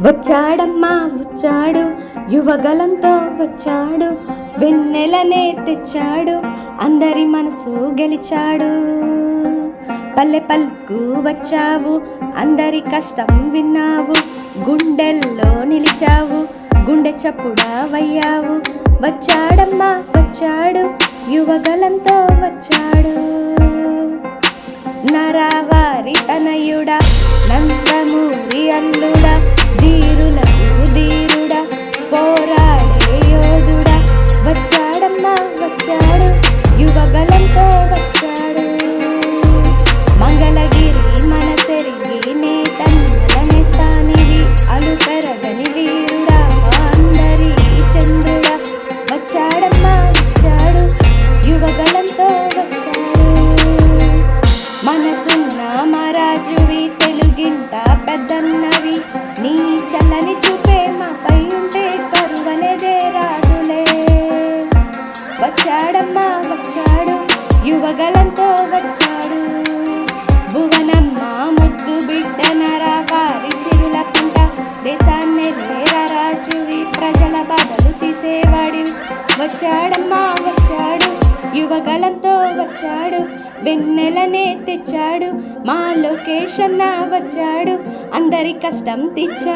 వచ్చాడమ్మా వచ్చాడు. యువగలంతో వచ్చాడు. వెన్నెలనే తెచ్చాడు అందరి మనసు గెలిచాడు. పల్లె పల్కు వచ్చావు. అందరి కష్టం విన్నావు. గుండెల్లో నిలిచావు. గుండె చప్పుడావయ్యావు వచ్చాడమ్మా వచ్చాడు. యువగలంతో వచ్చాడు. నరావారి తనయుడా. నందమూరి అల్లుడ జీరుల వచ్చాడమ్మా వచ్చాడు. యువగలంతో వచ్చాడు. భువనమ్మ ముద్దు బిడ్డ నరా వారి సిరుల పంట దేశాన్ని లేరా రాజువి ప్రజల బాధలు తీసేవాడి. వచ్చాడమ్మా వచ్చాడు. యువగలంతో వచ్చాడు. వెన్నెలనే తెచ్చాడు. మా లొకేషన్ వచ్చాడు. అందరి కష్టం తెచ్చాడు